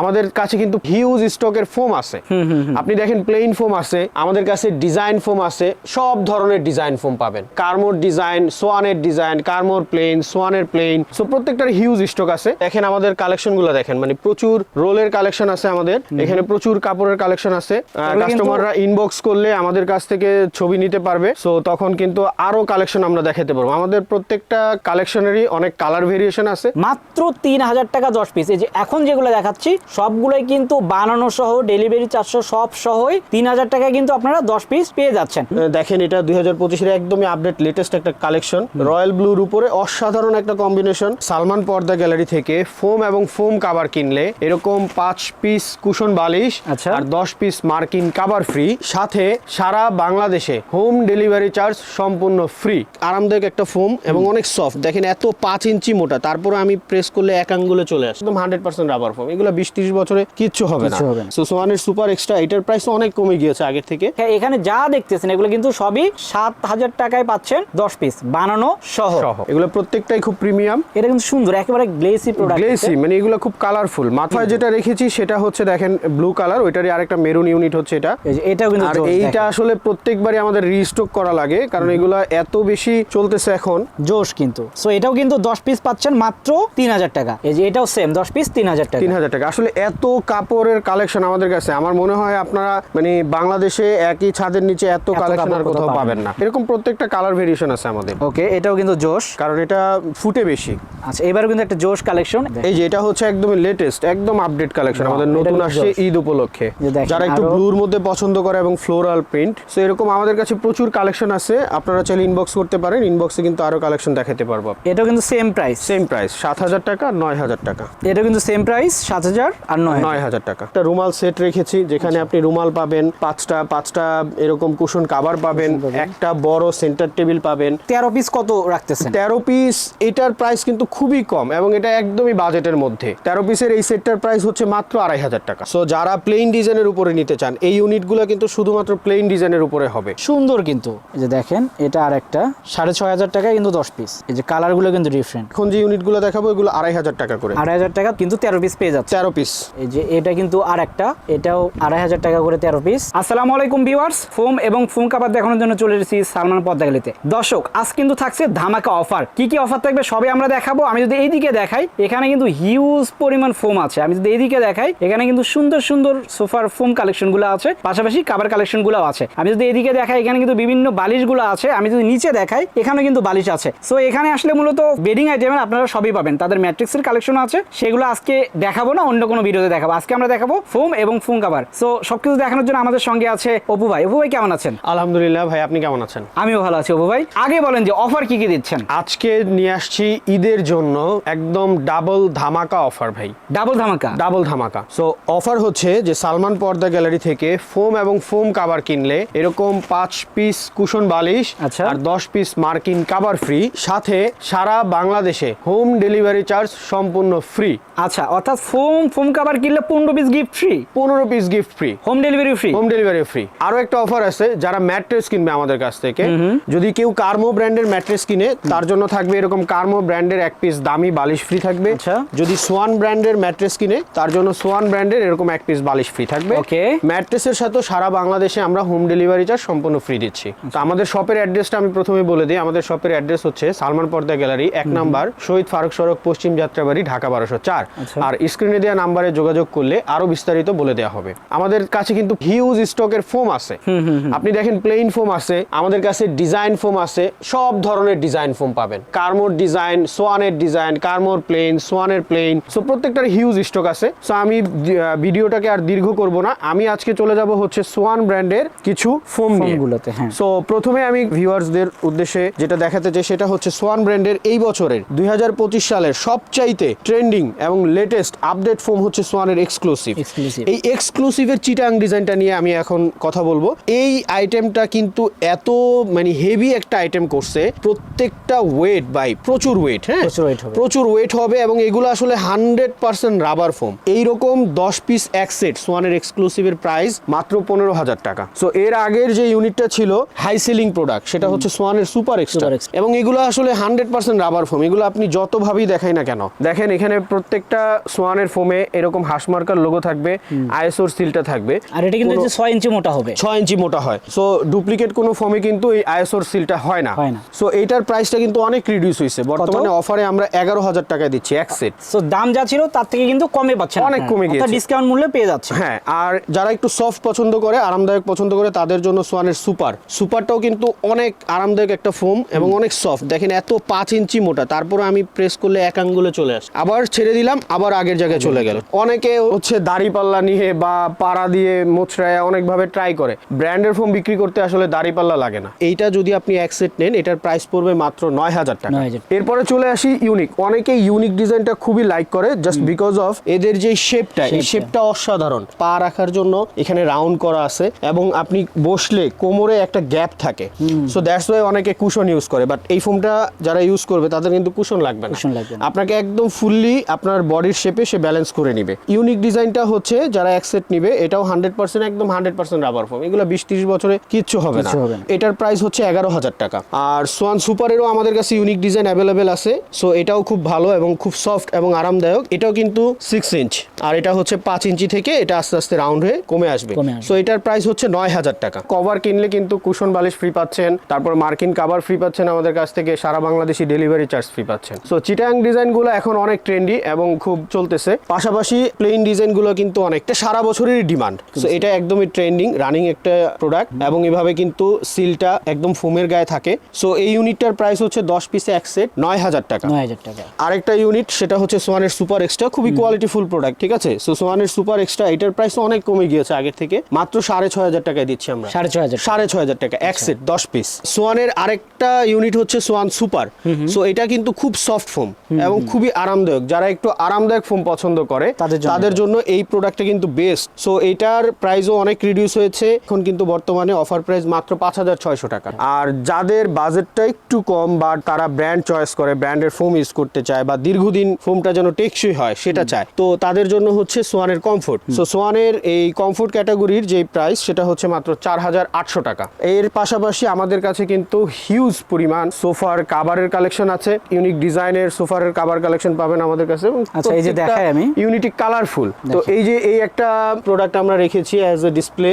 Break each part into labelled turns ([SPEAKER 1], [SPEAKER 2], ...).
[SPEAKER 1] আমাদের কাছে কিন্তু হিউজ স্টকের ফোম আছে। আপনি দেখেন প্লেন ফোম আছে আমাদের কাছে ডিজাইন ফোম আছে সব ধরনের ডিজাইন ফোম পাবেন। কার্মোর ডিজাইন সোয়ানের ডিজাইন কার্মোর প্লেন সোয়ানের প্লেন সো প্রত্যেকটার হিউজ স্টক আছে। দেখেন আমাদের কালেকশনগুলো দেখেন মানে প্রচুর রোলের কালেকশন আছে আমাদের এখানে প্রচুর কাপড়ের কালেকশন আছে। কাস্টমাররা ইনবক্স করলে আমাদের কাছ থেকে ছবি নিতে পারবে। সো তখন কিন্তু আরও কালেকশন আমরা দেখাতে পারব। আমাদের প্রত্যেকটা কালেকশনেরই অনেক কালার ভেরিয়েশন আছে।
[SPEAKER 2] মাত্র তিন হাজার টাকা দশ পিস এই যে এখন যেগুলো দেখাচ্ছি সবগুলোই কিন্তু বানানো সহ ডেলিভারি চারশো সব সহই তিন হাজার টাকায় কিন্তু আপনারা দশ পিস পেয়ে যাচ্ছেন।
[SPEAKER 1] দেখেন এটা দুই হাজার পঁচিশের একদমই আপডেট লেটেস্ট একটা কালেকশন রয়্যাল ব্লুর উপরে অসাধারণ একটা কম্বিনেশন সালমান পর্দা গ্যালারি থেকে ফোম এবং ফোম কাভার কিনলে এরকম পাঁচ পিস কুশন বালিশ
[SPEAKER 2] আচ্ছা।
[SPEAKER 1] আর দশ পিস মার্কিন কাভার ফ্রি সাথে সারা বাংলাদেশে হোম ডেলিভারি চার্জ সম্পূর্ণ ফ্রি আরামদায়ক একটা ফোম এবং অনেক সফট দেখেন এত পাঁচ ইঞ্চি মোটা। তারপরে আমি প্রেস করলে এক আঙ্গুলে চলে আসে। একদম হান্ড্রেড পার্সেন্ট রাবার ফোম এগুলো বিশ ত্রিশ বছরে কিচ্ছু হবে না। সো সোয়ানের সুপার এক্সট্রা এটার প্রাইস অনেক কমে গিয়েছে আগের থেকে।
[SPEAKER 2] হ্যাঁ, এখানে যা দেখতেছেন এগুলো কিন্তু সবই সাত হাজার টাকায় পাচ্ছেন দশ পিস বানানো সহ।
[SPEAKER 1] সহ। এগুলো প্রত্যেকটাই খুব প্রিমিয়াম
[SPEAKER 2] এটা কিন্তু সুন্দর একেবারে গ্লেসি প্রোডাক্ট
[SPEAKER 1] গ্লেসি মানে এগুলো খুব কালারফুল মাথায় যেটা রেখেছি সেটা হচ্ছে দেখেন ব্লু কালার ওইটারই আরেকটা মেরুন ইউনিট হচ্ছে এটা।
[SPEAKER 2] এটাও কিন্তু
[SPEAKER 1] আর এইটা আসলে প্রত্যেকবারই আমাদের রিস্টক করা লাগে কারণ এগুলো এত বেশি চলতেছে এখন।
[SPEAKER 2] জোশ কিন্তু। সো এটাও কিন্তু দশ পিস পাচ্ছেন মাত্র তিন হাজার টাকা। এই যে এটাও সেম দশ পিস তিন হাজার টাকা।
[SPEAKER 1] তিন হাজার টাকা। আসলে এত কাপড়ের কালেকশন আমাদের কাছে। আমার মনে হয় আপনারা মানে বাংলাদেশে একই ছাদের নিচে এত কালেকশন আর কোথাও
[SPEAKER 2] কোথাও
[SPEAKER 1] পাবেন না। এরকম প্রত্যেকটা কালার ভেরিয়েশন আছে আমাদের।
[SPEAKER 2] ওকে এটাও কিন্তু জোশ।
[SPEAKER 1] কারণ এটা ফুটে বেশি।
[SPEAKER 2] আচ্ছা এবারও কিন্তু একটা জোশ কালেকশন
[SPEAKER 1] এই যে এটা হচ্ছে একদম লেটেস্ট একদম আপডেট কালেকশন আমাদের নতুন আসছে ঈদ উপলক্ষে। যারা একটু ব্লুর মধ্যে পছন্দ করে এবং ফ্লোরাল প্রিন্ট সো এরকম আমাদের কাছে প্রচুর কালেকশন আছে। আপনারা চাইলে ইনবক্স করতে পারেন ইনবক্সে কিন্তু আরও কালেকশন দেখাতে পারব।
[SPEAKER 2] এটাও কিন্তু সেম প্রাইস
[SPEAKER 1] সেম প্রাইস সাত হাজার টাকা নয় হাজার টাকা।
[SPEAKER 2] এটা কিন্তু সেম প্রাইস সাত হাজার। আর নয়
[SPEAKER 1] নয় হাজার টাকা। একটা রুমাল সেট রেখেছি যেখানে আপনি রুমাল পাবেন পাঁচটা পাঁচটা এরকম কুশন কাভার পাবেন একটা বড় সেন্টার টেবিল পাবেন।
[SPEAKER 2] তেরো পিস কত রাখতেছেন?
[SPEAKER 1] তেরো পিস এটার প্রাইস কিন্তু খুবই কম এবং এটা একদমই বাজেটের মধ্যে। তেরো পিসের এই সেটটার প্রাইস হচ্ছে মাত্র আড়াই হাজার টাকা। সো যারা প্লেন ডিজাইনের উপরে নিতে চান এই ইউনিটগুলো কিন্তু শুধুমাত্র প্লেন ডিজাইনের উপরে হবে।
[SPEAKER 2] সুন্দর কিন্তু। এই যে দেখেন এটা আর একটা সাড়ে ছয় হাজার টাকায় কিন্তু দশ পিস এই যে কালারগুলো কিন্তু ডিফারেন্ট
[SPEAKER 1] এখন যে ইউনিটগুলো দেখাবো এগুলো আড়াই হাজার টাকা করে।
[SPEAKER 2] আড়াই হাজার টাকা কিন্তু তেরো পিস পেয়ে যাচ্ছে।
[SPEAKER 1] তেরো পিস
[SPEAKER 2] এই যে এটা কিন্তু আর একটা এটাও আড়াই হাজার টাকা করে তেরো পিস আলাইকুম ফোম এবং ফোম দেখানোর জন্য চলে এসেছি সালমান দর্শক, আজ কিন্তু থাকছে ধামাকা অফার কি কি অফার থাকবে সবে আমরা দেখাবো। আমি যদি এইদিকে দেখাই, এখানে কিন্তু হিউজ পরিমাণ ফোম আছে। আমি যদি এইদিকে দেখাই, এখানে কিন্তু সুন্দর সুন্দর সোফার ফোম আছে। পাশাপাশি কাবার আছে। আমি যদি এদিকে দেখাই, এখানে কিন্তু বিভিন্ন বালিশগুলো আছে। আমি যদি নিচে দেখাই এখানে কিন্তু বালিশ আছে। সো এখানে আসলে মূলত বেডিং আইটেমের আপনারা সবই পাবেন। তাদের ম্যাট্রিক্সের কালেকশন আছে। সেগুলো আজকে দেখাবো না, অন্য কোনো ভিডিওতে দেখাবো। আজকে আমরা দেখাবো ফোম এবং ফোম কাভার সো সবকিছু দেখানোর জন্য আমাদের সঙ্গে আছে অপু ভাই। অপু ভাই কেমন আছেন?
[SPEAKER 1] আলহামদুলিল্লাহ ভাই আপনি কেমন আছেন?
[SPEAKER 2] আমিও ভালো আছি অপু ভাই। আগে বলেন যে অফার কি কি দিচ্ছেন?
[SPEAKER 1] আজকে নিয়ে আসছি ঈদের জন্য একদম ডাবল ধামাকা অফার ভাই।
[SPEAKER 2] ডাবল ধামাকা?
[SPEAKER 1] ডাবল ধামাকা। সো অফার হচ্ছে যে সালমান পর্দা গ্যালারি থেকে ফোম এবং ফোম কাভার কিনলে এরকম পাঁচ পিস কুশন বালিশ
[SPEAKER 2] আচ্ছা।
[SPEAKER 1] আর দশ পিস মার্কিন কাভার ফ্রি সাথে সারা বাংলাদেশে হোম ডেলিভারি চার্জ সম্পূর্ণ ফ্রি
[SPEAKER 2] আচ্ছা অর্থাৎ ফোম ফোম কাভার কিনলে পনেরো পিস গিফট ফ্রি
[SPEAKER 1] পনেরো piece gift free
[SPEAKER 2] home delivery free
[SPEAKER 1] home delivery free আরও একটা অফার আছে যারা ম্যাট্রেস কিনবে আমাদের কাছ থেকে। যদি কেউ কার্মো ব্র্যান্ডের ম্যাট্রেস কিনে তার জন্য থাকবে এরকম কার্মো ব্র্যান্ডের এক পিস দামি বালিশ ফ্রি থাকবে।
[SPEAKER 2] আচ্ছা।
[SPEAKER 1] যদি সোয়ান ব্র্যান্ডের ম্যাট্রেস কিনে তার জন্য সোয়ান ব্র্যান্ডের এরকম এক পিস বালিশ ফ্রি থাকবে।
[SPEAKER 2] Okay.
[SPEAKER 1] ম্যাট্রেসের সাথে সারা বাংলাদেশে আমরা হোম ডেলিভারি চার্জ সম্পূর্ণ ফ্রি দিচ্ছি। তো আমাদের শপের অ্যাড্রেসটা আমি প্রথমে বলে দিই। আমাদের শপের অ্যাড্রেস হচ্ছে সালমান পর্দা গ্যালারি এক নাম্বার শহীদ ফারুক সড়ক পশ্চিম যাত্রাবাড়ি ঢাকা বারোশো চার।
[SPEAKER 2] আচ্ছা।
[SPEAKER 1] আর স্ক্রিনে দেওয়া নাম্বারে যোগাযোগ করলে আরও বিস্তারিত বলে দেওয়া হবে। আমাদের কাছে কিন্তু হিউজ স্টকের ফোম আছে। আপনি দেখেন প্লেন ফোম আছে আমাদের কাছে ডিজাইন ফোম আছে সব ধরনের ডিজাইন ফোম পাবেন। কার্মোর ডিজাইন সোয়ানের ডিজাইন কার্মোর প্লেন সোয়ানের প্লেন সো প্রত্যেকটার হিউজ স্টক আছে। সো আমি ভিডিওটাকে আর দীর্ঘ করব না। আমি আজকে চলে যাব হচ্ছে সোয়ান ব্র্যান্ডের কিছু ফোম
[SPEAKER 2] ফোমগুলোতে, হ্যাঁ।
[SPEAKER 1] সো প্রথমে আমি ভিউয়ার্সদের উদ্দেশ্যে যেটা দেখাতে চাই সেটা হচ্ছে সোয়ান ব্র্যান্ডের এই বছরের দুই হাজার পঁচিশ সালের সবচাইতে ট্রেন্ডিং এবং লেটেস্ট আপডেট ফোম হচ্ছে সোয়ানের এক্সক্লুসিভ এই এক্সক্লুসিভের চিটাং ডিজাইনটা নিয়ে আমি এখন কথা বলব। এই আইটেমটা কিন্তু এত মানে হেভি একটা আইটেম করছে প্রত্যেকটা ওয়েট বাই প্রচুর ওয়েট হ্যাঁ?
[SPEAKER 2] প্রচুর
[SPEAKER 1] ওয়েট হবে। এবং এগুলো আসলে হান্ড্রেড পার্সেন্ট রাবার ফোম এইরকম দশ পিস এক সেট সোয়ানের এক্সক্লুসিভের প্রাইস মাত্র পনেরো হাজার টাকা। সো এর আগের যে ইউনিটটা ছিল হাই সেলিং প্রোডাক্ট সেটা হচ্ছে সোয়ানের সুপার এক্সট্রা এবং এগুলো আসলে হান্ড্রেড পার্সেন্ট রাবার ফোম এগুলো আপনি যতভাবেই দেখাই না কেন দেখেন এখানে প্রত্যেকটা সোয়ানের ফোমে এরকম হাঁস মার্কার লোগো থাকবে আইএসওর সিলটা থাকবে।
[SPEAKER 2] আর এটা কিন্তু
[SPEAKER 1] কোনো-
[SPEAKER 2] ছয় ইঞ্চি মোটা হবে।
[SPEAKER 1] ছয় ইঞ্চি মোটা হয়। সো ডুপ্লিকেট কোনো ফর্মে কিন্তু এই আইএসওর সিলটা হয় না।
[SPEAKER 2] হয় না।
[SPEAKER 1] সো এইটার প্রাইসটা কিন্তু অনেক রিডিউস হয়েছে বর্তমানে অফারে আমরা এগারো হাজার টাকায় দিচ্ছি এক সেট
[SPEAKER 2] সো দাম যা ছিল তার থেকে কিন্তু কমে পাচ্ছেন
[SPEAKER 1] অনেক কমে গিয়েছে।
[SPEAKER 2] ডিসকাউন্ট মূল্যে পেয়ে যাচ্ছে।
[SPEAKER 1] হ্যাঁ আর যারা একটু সফট পছন্দ করে আরামদায়ক পছন্দ করে তাদের জন্য সোয়ানের সুপার সুপারটাও কিন্তু অনেক আরামদায়ক একটা ফোম এবং অনেক সফট দেখেন এত পাঁচ ইঞ্চি মোটা। তারপরে আমি প্রেস করলে এক আঙ্গুলে চলে আসে। আবার ছেড়ে দিলাম আবার আগের জায়গায় চলে গেল অনেকে হচ্ছে দাড়ি পাল্লা নিয়ে বা পাড়া দিয়ে মোচড়ায় অনেকভাবে ট্রাই করে। ব্র্যান্ডের ফোম বিক্রি করতে আসলে দাড়ি পাল্লা লাগে না। এইটা যদি আপনি এক সেট নেন এটার প্রাইস পড়বে মাত্র নয় হাজার টাকা। এরপরে চলে আসি ইউনিক অনেকে ইউনিক ডিজাইনটা খুবই লাইক করে জাস্ট বিকজ অফ এদের যে শেপটা এই শেপটা অসাধারণ। পা রাখার জন্য এখানে রাউন্ড করা আছে এবং আপনি বসলে কোমরে একটা গ্যাপ থাকে। সো দ্যাটস ওয়াই অনেকে কুশন ইউজ করে। বাট এই ফোমটা যারা ইউজ করবে তাদের কিন্তু কুশন লাগবে না।
[SPEAKER 2] লাগবে না।
[SPEAKER 1] আপনাকে একদম ফুললি আপনার বডির শেপে সে ব্যালেন্স করে নিবে। ইউনিক ডিজাইনটা হচ্ছে যারা এক সেট নিবে এটাও হান্ড্রেড পার্সেন্ট একদম হান্ড্রেড পার্সেন্ট রাবার ফোম এগুলো বিশ তিরিশ বছরে কিচ্ছু হবে না। এটার প্রাইস হচ্ছে এগারো হাজার টাকা। আর সোয়ান সুপারেরও আমাদের কাছে ইউনিক ডিজাইন অ্যাভেলেবেল আছে। সো এটাও খুব ভালো এবং খুব সফট এবং আরামদায়ক। এটাও কিন্তু সিক্স ইঞ্চ আর এটা হচ্ছে পাঁচ ইঞ্চি থেকে এটা আস্তে আস্তে রাউন্ড হয়ে কমে আসবে।
[SPEAKER 2] কমে আসবে।
[SPEAKER 1] সো এটার প্রাইস হচ্ছে নয় হাজার টাকা। কভার কিনলে কিন্তু কুশন বালিশ ফ্রি পাচ্ছেন। তারপর মার্কিন কাভার ফ্রি পাচ্ছেন আমাদের কাছ থেকে। সারা বাংলাদেশি ডেলিভারি চার্জ ফ্রি পাচ্ছেন। সো চিটাং ডিজাইনগুলো এখন অনেক ট্রেন্ডি এবং খুব চলতেছে। পাশাপাশি প্লেন ডিজাইনগুলো কিন্তু অনেকটা সারা বছরেরই ডিমান্ড সো এটা একদমই ট্রেন্ডিং রানিং একটা প্রোডাক্ট এবং এভাবে কিন্তু সিলটা একদম ফোমের গায়ে থাকে। সো এই ইউনিটটার প্রাইস হচ্ছে দশ পিসে এক সেট নয় হাজার টাকা।
[SPEAKER 2] নয় হাজার টাকা।
[SPEAKER 1] আরেকটা ইউনিট সেটা হচ্ছে সোয়ানের সুপার এক্সট্রা খুবই কোয়ালিটিফুল প্রোডাক্ট ঠিক আছে? সো সোয়ানের সুপার এক্সট্রা এটার প্রাইস অনেক কমে গিয়েছে আগের থেকে। মাত্র সাড়ে ছয় হাজার টাকায় দিচ্ছি আমরা।
[SPEAKER 2] সাড়ে ছয় হাজার
[SPEAKER 1] সাড়ে ছয় হাজার টাকা এক সেট দশ পিস সোয়ানের আরেকটা ইউনিট হচ্ছে সোয়ান সুপার সো এটা কিন্তু খুব সফট ফোম এবং খুবই আরামদায়ক। যারা একটু আরামদায়ক ফোম পছন্দ করে তাদের জন্য। এই প্রোডাক্টটা কিন্তু বেস্ট সো এটার প্রাইসও অনেক রিডিউস হয়েছে। এখন কিন্তু বর্তমানে অফার প্রাইস মাত্র পাঁচ হাজার ছয়শো টাকা। আর যাদের বাজেটটা একটু কম বা তারা ব্র্যান্ড চয়েস করে ব্র্যান্ডের ফোম ইউজ করতে চায় বা দীর্ঘদিন ফোমটা যেন টেকসই হয় সেটা চায়। তো তাদের জন্য হচ্ছে সোয়ানের কমফোর্ট সো সোয়ানের এই কমফোর্ট ক্যাটাগরির যে প্রাইস সেটা হচ্ছে মাত্র চার হাজার আটশো টাকা। এর পাশাপাশি আমাদের কাছে কিন্তু হিউজ পরিমাণ সোফার কাভারের কালেকশন আছে। ইউনিক ডিজাইনের সোফারের কাভার কালেকশন পাবেন আমাদের কাছে।
[SPEAKER 2] আচ্ছা, এই যে দেখাই আমি।
[SPEAKER 1] Unity colourful. তো এই যে এই একটা প্রোডাক্ট আমরা রেখেছি অ্যাজ এ ডিসপ্লে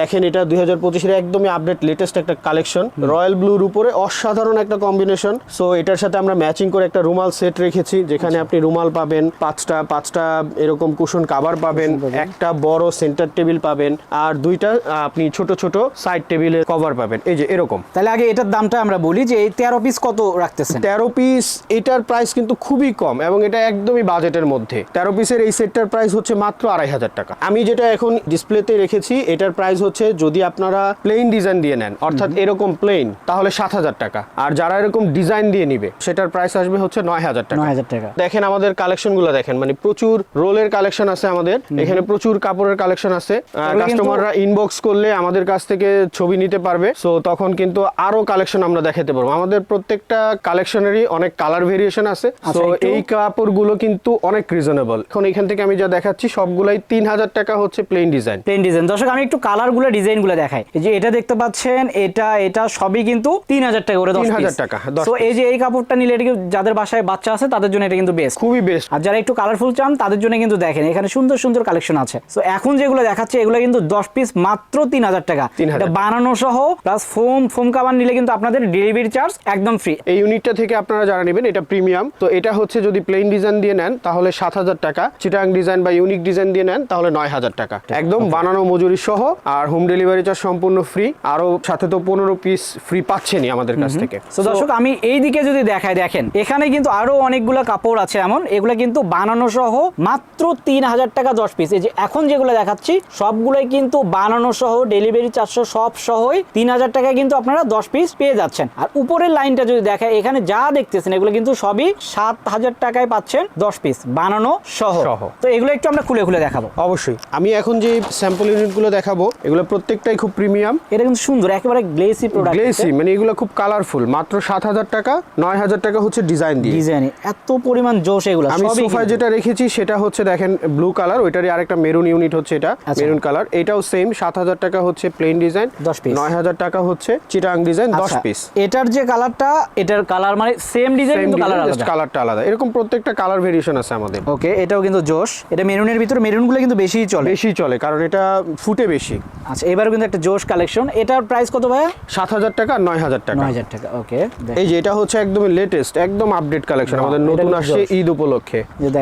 [SPEAKER 1] দেখেন এটা দুই হাজার পঁচিশের একদমই আপডেট লেটেস্ট একটা কালেকশন রয়্যাল ব্লুর উপরে অসাধারণ একটা কম্বিনেশন সো এটার সাথে আমরা ম্যাচিং করে একটা রুমাল সেট রেখেছি যেখানে
[SPEAKER 2] আচ্ছা।
[SPEAKER 1] আপনি রুমাল পাবেন পাঁচটা পাঁচটা এরকম কুশন কাভার পাবেন একটা বড় সেন্টার টেবিল পাবেন আর দুইটা আপনি ছোট ছোট সাইড টেবিলের কভার পাবেন। এই যে এরকম।
[SPEAKER 2] তাহলে আগে এটার দামটা আমরা বলি যে এই তেরো পিস কত রাখতেছেন?
[SPEAKER 1] তেরো পিস এটার প্রাইস কিন্তু খুবই কম এবং এটা একদমই বাজেটের মধ্যে। তেরো পিসের এই সেটটার প্রাইস হচ্ছে মাত্র আড়াই হাজার টাকা। আমি যেটা এখন ডিসপ্লেতে রেখেছি এটার প্রাইস হচ্ছে যদি আপনারা প্লেন ডিজাইন দিয়ে নেন অর্থাৎ এরকম প্লেন তাহলে সাত হাজার টাকা। আর যারা এরকম ডিজাইন দিয়ে নিবে সেটার প্রাইস আসবে হচ্ছে নয় হাজার টাকা।
[SPEAKER 2] নয় হাজার টাকা।
[SPEAKER 1] দেখেন আমাদের কালেকশনগুলো দেখেন মানে প্রচুর রোলের কালেকশন আছে আমাদের এখানে প্রচুর কাপড়ের কালেকশন আছে। কাস্টমাররা ইনবক্স করলে আমাদের কাছ থেকে ছবি নিতে পারবে। সো তখন কিন্তু আরও কালেকশন আমরা দেখাতে পারব। আমাদের প্রত্যেকটা কালেকশনেরই অনেক কালার ভেরিয়েশন আছে। তো এই কাপড়গুলো কিন্তু অনেক রিজনেবল এখন এখান থেকে আমি যা দেখাচ্ছি সবগুলাই তিন হাজার টাকা হচ্ছে প্লেন ডিজাইন
[SPEAKER 2] প্লেন ডিজাইন দর্শক আমি একটু কালারগুলো ডিজাইনগুলো দেখাই। এই যে এটা দেখতে পাচ্ছেন এটা এটা সবই কিন্তু তিন হাজার টাকা করে দশ
[SPEAKER 1] 3000 টাকা,
[SPEAKER 2] তো এই যে এই কাপড়টা নিলে এটা যাদের বাসায় বাচ্চা আছে তাদের জন্য এটা কিন্তু বেস্ট
[SPEAKER 1] খুবই বেস্ট
[SPEAKER 2] আর যারা একটু কালারফুল চান তাদের জন্য কিন্তু দেখেন এখানে সুন্দর সুন্দর কালেকশন আছে। তো এখন যেগুলো দেখাচ্ছে এগুলো কিন্তু দশ পিস মাত্র তিন হাজার টাকা।
[SPEAKER 1] 3000
[SPEAKER 2] এটা বানানো সহ প্লাস ফোম ফোম কাবার নিলে কিন্তু আপনাদের ডেলিভারি চার্জ একদম ফ্রি
[SPEAKER 1] এই ইউনিটটা থেকে আপনারা যারা নেবেন এটা প্রিমিয়াম তো এটা হচ্ছে যদি প্লেন ডিজাইন দিয়ে নেন তাহলে সাত হাজার টাকা চিটাং ডিজাইন বা ইউনিক ডিজাইন দিয়ে নেন তাহলে নয় হাজার টাকা একদম বানানো মজুরি সহ আর হোম ডেলিভারি চার্জ সম্পূর্ণ ফ্রি আরও সাথে তো পনেরো পিস ফ্রি পাচ্ছেনই আমাদের কাছ থেকে।
[SPEAKER 2] তো দর্শক আমি এই দিকে যদি দেখাই দেখেন এখানে কিন্তু আরও অনেকগুলো কাপড় আছে এমন। এগুলো কিন্তু বানানো সহ মাত্র তিন হাজার টাকা দশ পিস এই যে এখন যেগুলো দেখাচ্ছি সবগুলোই কিন্তু বানানো সহ ডেলিভারি চারশো সব সহই তিন হাজার টাকায় কিন্তু আপনারা দশ পিস পেয়ে যাচ্ছেন। আর উপরের লাইনটা যদি দেখায় এখানে যা দেখতেছেন এগুলো কিন্তু সবই সাত হাজার টাকায় পাচ্ছেন দশ পিস বানানো সহ।
[SPEAKER 1] সহ।
[SPEAKER 2] তো এগুলো একটু আমরা খুলে খুলে দেখাবো।
[SPEAKER 1] অবশ্যই। আমি এখন যে স্যাম্পল ইউনিটগুলো দেখাবো এগুলো প্রত্যেকটাই খুব প্রিমিয়াম
[SPEAKER 2] এটা কিন্তু সুন্দর একেবারে গ্লেসি প্রোডাক্ট
[SPEAKER 1] গ্লেসি মানে এগুলো খুব কালারফুল মাত্র সাত হাজার টাকা নয় হাজার টাকা হচ্ছে ডিজাইন দিয়ে।
[SPEAKER 2] ডিজাইনে এত পরিমাণ জোশ এগুলো
[SPEAKER 1] আমি সোফায় যেটা রেখেছি সেটা হচ্ছে দেখেন ব্লু কালার ওইটারই আরেকটা মেরুন ইউনিট হচ্ছে এটা
[SPEAKER 2] আচ্ছা।
[SPEAKER 1] মেরুন কালার এটাও সেম সাত হাজার টাকা হচ্ছে প্লেন ডিজাইন
[SPEAKER 2] 10 piece।
[SPEAKER 1] নয় হাজার টাকা হচ্ছে চিটাং ডিজাইন দশ
[SPEAKER 2] আচ্ছা,
[SPEAKER 1] পিস
[SPEAKER 2] এটার যে কালারটা এটার কালার মানে সেম ডিজাইন কিন্তু কালার আলাদা।
[SPEAKER 1] কালারটা আলাদা। এরকম প্রত্যেকটা কালার ভেরিয়েশন আছে আমাদের।
[SPEAKER 2] ওকে এটা এটাও কিন্তু জোশ। এটা মেরুনের ভিতরে মেরুনগুলো কিন্তু বেশিই চলে।
[SPEAKER 1] বেশি চলে কারণ এটা ফুটে বেশি।
[SPEAKER 2] আচ্ছা এবারও কিন্তু একটা জোশ কালেকশন। এটার প্রাইস কত ভাইয়া?
[SPEAKER 1] সাত হাজার টাকা আর নয় হাজার টাকা।
[SPEAKER 2] নয় হাজার টাকা ওকে
[SPEAKER 1] এই যে এটা হচ্ছে একদম লেটেস্ট একদম আপডেট কালেকশন আমাদের নতুন আসছে ঈদ উপলক্ষে।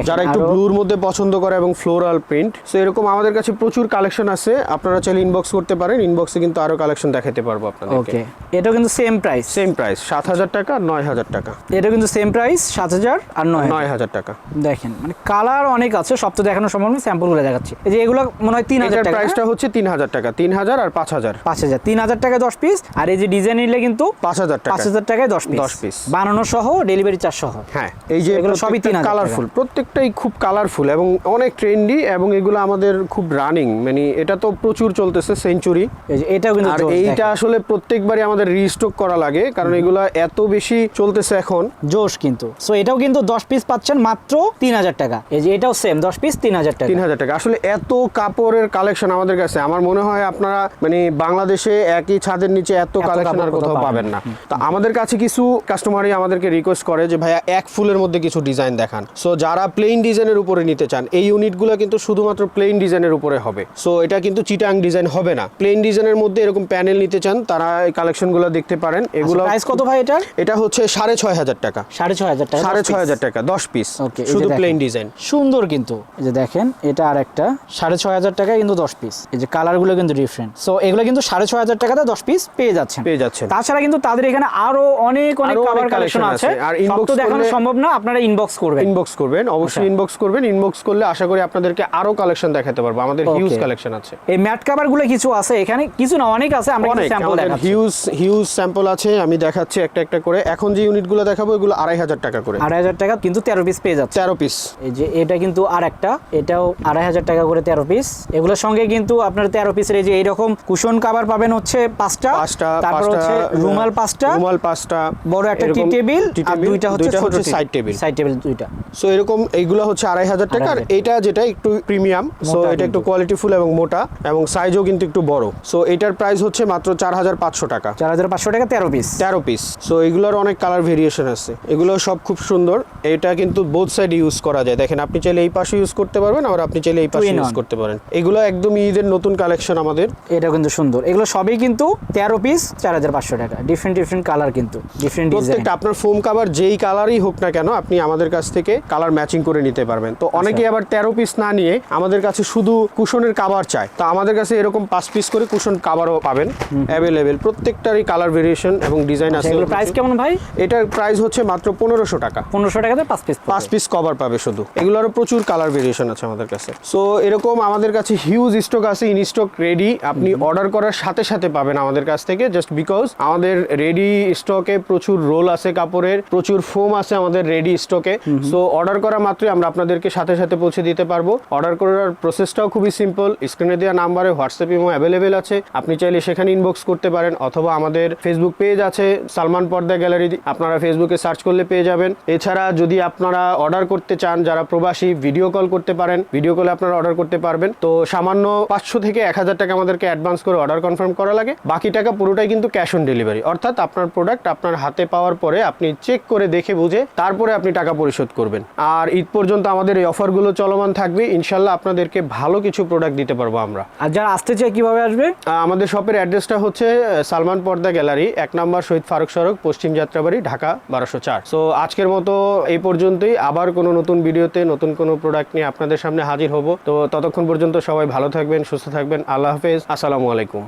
[SPEAKER 1] যারা একটু ব্লুর মধ্যে পছন্দ করে এবং ফ্লোরাল প্রিন্ট সো এরকম আমাদের কাছে প্রচুর কালেকশন আছে। আপনারা চাইলে ইনবক্স করতে পারেন। ইনবক্সে কিন্তু আরও কালেকশন দেখাতে পারব আপনাদেরকে।
[SPEAKER 2] ওকে এটাও কিন্তু সেম প্রাইস
[SPEAKER 1] সেম প্রাইস সাত হাজার টাকা নয় হাজার টাকা।
[SPEAKER 2] এটা কিন্তু সেম প্রাইস সাত হাজার আর নয়
[SPEAKER 1] নয় হাজার টাকা।
[SPEAKER 2] দেখেন মানে কালার অনেক আছে সব তো দেখানো সম্ভব না স্যাম্পলগুলো দেখাচ্ছি। এই যে এগুলো মনে হয় তিন হাজার
[SPEAKER 1] প্রাইসটা হচ্ছে তিন হাজার টাকা তিন হাজার আর পাঁচ হাজার।
[SPEAKER 2] পাঁচ হাজার তিন হাজার টাকা দশ পিস আর এই যে ডিজাইন নিলে কিন্তু
[SPEAKER 1] পাঁচ হাজার টাকা
[SPEAKER 2] পাঁচ হাজার টাকায় দশ পিস
[SPEAKER 1] 10 piece।
[SPEAKER 2] বানানো সহ ডেলিভারি চার্জ সহ।
[SPEAKER 1] হ্যাঁ এই যে
[SPEAKER 2] এগুলো সবই 3000
[SPEAKER 1] কালারফুল প্রত্যেকটাই খুব কালারফুল এবং অনেক ট্রেন্ডি এবং এগুলো আমাদের খুব রানিং মানে এটা তো প্রচুর চলতেছে সেঞ্চুরি
[SPEAKER 2] এই যে এটাও কিন্তু
[SPEAKER 1] আর এইটা আসলে প্রত্যেকবারই আমাদের রিস্টক করা লাগে কারণ এগুলো এত বেশি চলতেছে এখন।
[SPEAKER 2] জোশ কিন্তু। সো এটাও কিন্তু দশ পিস পাচ্ছেন মাত্র তিন হাজার টাকা। এই যে এটাও সেম দশ পিস তিন হাজার টাকা।
[SPEAKER 1] তিন হাজার টাকা। আসলে এত কাপড়ের কালেকশন আমাদের কাছে আমার মনে হয় আপনারা মানে বাংলাদেশে একই ছাদের নিচে এত কালেকশন আর কোথাও পাবেন না। তো আমাদের কাছে কিছু কাস্টমারই আমাদেরকে রিকোয়েস্ট করে যে ভাইয়া এক ফুলের মধ্যে কিছু ডিজাইন দেখান। সো যারা প্লেন ডিজাইনের উপরে নিতে চান এই ইউনিটগুলো কিন্তু শুধুমাত্র প্লেন ডিজাইনের উপরে হবে। সো এটা কিন্তু চিটাং ডিজাইন হবে না। প্লেন ডিজাইনের মধ্যে এরকম প্যানেল নিতে চান তারা এই কালেকশনগুলো দেখতে পারেন। এগুলো
[SPEAKER 2] প্রাইস আচ্ছা, কত ভাই এটার?
[SPEAKER 1] এটা হচ্ছে সাড়ে ছয় হাজার টাকা।
[SPEAKER 2] সাড়ে ছয় হাজার টাকা
[SPEAKER 1] সাড়ে ছয় হাজার টাকা দশ পিস শুধু প্লেন ডিজাইন
[SPEAKER 2] সুন্দর কিন্তু। এই যে দেখেন এটা আর একটা সাড়ে ছয় হাজার টাকায় কিন্তু দশ পিস এই যে কালারগুলো কিন্তু ডিফারেন্ট সো এগুলো কিন্তু সাড়ে ছয় হাজার টাকাতে দশ পিস পেয়ে যাচ্ছেন।
[SPEAKER 1] পেয়ে যাচ্ছেন।
[SPEAKER 2] তাছাড়া কিন্তু তাদের এখানে আরও অনেক অনেক কালার কালেকশন আছে।
[SPEAKER 1] আর
[SPEAKER 2] ইনবক্স দেখানো সম্ভব না আপনারা ইনবক্স করবেন।
[SPEAKER 1] ইনবক্স করবেন অবশ্যই
[SPEAKER 2] আচ্ছা।
[SPEAKER 1] ইনবক্স করবেন। ইনবক্স করলে আশা করি আপনাদেরকে আরও কালেকশন দেখাতে পারব। আমাদের হিউজ কালেকশন আছে।
[SPEAKER 2] এই ম্যাট কাভারগুলো কিছু আছে এখানে কিছু না অনেক আছে আমরা
[SPEAKER 1] অনেক
[SPEAKER 2] স্যাম্পল দেখাচ্ছি।
[SPEAKER 1] হিউজ হিউজ স্যাম্পল আছে। আমি দেখাচ্ছি একটা একটা করে। এখন যে ইউনিটগুলো দেখাবো এগুলো আড়াই হাজার টাকা করে।
[SPEAKER 2] আড়াই হাজার টাকা কিন্তু তেরো পিস পেয়ে যাচ্ছে।
[SPEAKER 1] তেরো পিস
[SPEAKER 2] এই যে এটা কিন্তু আর একটা এটাও আড়াই হাজার টাকা করে তেরো পিস এগুলোর সঙ্গে কিন্তু আপনার তেরো পিসের এই যে এইরকম কুশন কাভার পাবেন হচ্ছে পাঁচটা।
[SPEAKER 1] পাঁচটা
[SPEAKER 2] তারপর হচ্ছে রুমাল পাঁচটা।
[SPEAKER 1] রুমাল পাঁচটা
[SPEAKER 2] বড় একটা টি টেবিল আর দুইটা হচ্ছে
[SPEAKER 1] সাইড টেবিল।
[SPEAKER 2] সাইড টেবিল দুইটা।
[SPEAKER 1] সো এরকম এইগুলো হচ্ছে আড়াই হাজার টাকা। আর এটা যেটা একটু প্রিমিয়াম সো এটা একটু। কোয়ালিটিফুল এবং মোটা এবং সাইজও কিন্তু একটু বড়। সো এটার প্রাইস হচ্ছে মাত্র চার হাজার পাঁচশো টাকা।
[SPEAKER 2] চার হাজার পাঁচশো টাকা তেরো পিস
[SPEAKER 1] তেরো পিস সো এগুলোর অনেক কালার ভেরিয়েশন আছে। এগুলো সব খুব সুন্দর। এটা কিন্তু বোথ সাইড ইউজ করা যায়। দেখেন আপনি চাইলে এই পাশে ইউজ করতে পারবেন আর আপনি চাইলে এই পাশে ইউজ করতে পারেন। এগুলো একদম ঈদের নতুন কালেকশন আমাদের।
[SPEAKER 2] এটা কিন্তু সুন্দর। এগুলো সবই কিন্তু তেরো পিস চার হাজার পাঁচশো টাকা। ডিফারেন্ট ডিফারেন্ট কালার কিন্তু ডিফারেন্ট ডিজাইন
[SPEAKER 1] প্রত্যেকটা আপনার ফোম কাভার যেই কালারই হোক না কেন আপনি আমাদের কাছ থেকে কালার ম্যাচিং করে নিতে পারবেন। তো অনেকেই
[SPEAKER 2] আচ্ছা।
[SPEAKER 1] আবার তেরো পিস না নিয়ে আমাদের কাছে শুধু কুশনের কাভার চায়। তো আমাদের কাছে এরকম পাঁচ পিস করে কুশন কাভারও পাবেন। অ্যাভেলেবেল প্রত্যেকটারই কালার ভেরিয়েশন এবং ডিজাইন আছে
[SPEAKER 2] এগুলো প্রাইস কেমন ভাই?
[SPEAKER 1] এটার প্রাইস হচ্ছে মাত্র পনেরোশো টাকা।
[SPEAKER 2] পনেরোশো টাকাতে পাঁচ পিস
[SPEAKER 1] পাঁচ পিস কভার পাবে শুধু। এগুলোরও প্রচুর কালার ভেরিয়েশন আছে আমাদের কাছে। সো এরকম আমাদের কাছে হিউজ স্টক আছে ইন স্টক রেডি আপনি অর্ডার করার সাথে সাথে পাবেন আমাদের কাছ থেকে জাস্ট বিকজ আমাদের রেডি স্টকে প্রচুর রোল আছে কাপড়ের প্রচুর ফোম আছে আমাদের রেডি স্টকে সো অর্ডার করা মাত্রই আমরা আপনাদেরকে সাথে সাথে পৌঁছে দিতে পারব। অর্ডার করার প্রসেসটাও খুবই সিম্পল স্ক্রিনে দেওয়া নাম্বারে হোয়াটসঅ্যাপ ইমো অ্যাভেলেবেল আছে। আপনি চাইলে সেখানে ইনবক্স করতে পারেন অথবা আমাদের ফেসবুক পেজ আছে সালমান পর্দা গ্যালারি আপনারা ফেসবুকে সার্চ করলে পেয়ে যাবেন। এছাড়া যদি আপনারা অর্ডার করতে চান যারা প্রবাসী ভিডিও কল করতে পারেন। ভিডিও কলে আপনারা অর্ডার করতে পারবেন। তো সামান্য পাঁচশো থেকে এক হাজার টাকা আমাদেরকে অ্যাডভান্স করে অর্ডার কনফার্ম করা লাগে। বাকি টাকা পুরোটাই কিন্তু ক্যাশ অন ডেলিভারি অর্থাৎ আপনার প্রোডাক্ট আপনার হাতে পাওয়ার পরে আপনি চেক করে দেখে বুঝে তারপরে আপনি টাকা পরিশোধ করবেন। আর ঈদ পর্যন্ত আমাদের এই অফারগুলো চলমান থাকবে। ইনশাল্লাহ আপনাদেরকে ভালো কিছু প্রোডাক্ট দিতে পারব আমরা।
[SPEAKER 2] আর যারা আসতে চায় কীভাবে আসবে?
[SPEAKER 1] আমাদের শপের অ্যাড্রেসটা হচ্ছে সালমান পর্দা গ্যালারি এক নম্বর শহীদ ফারুক সড়ক পশ্চিম যাত্রাবাড়ি ঢাকা বারোশো চার। সো আজকের মতো এই পর্যন্তই। আবার কোনো নতুন ভিডিওতে নতুন কোনো প্রোডাক্ট নিয়ে আপনাদের সামনে হাজির হব। তো ততক্ষণ পর্যন্ত সবাই ভালো থাকবেন, সুস্থ থাকবেন। আল্লাহ হাফেজ। আসসালামু আলাইকুম।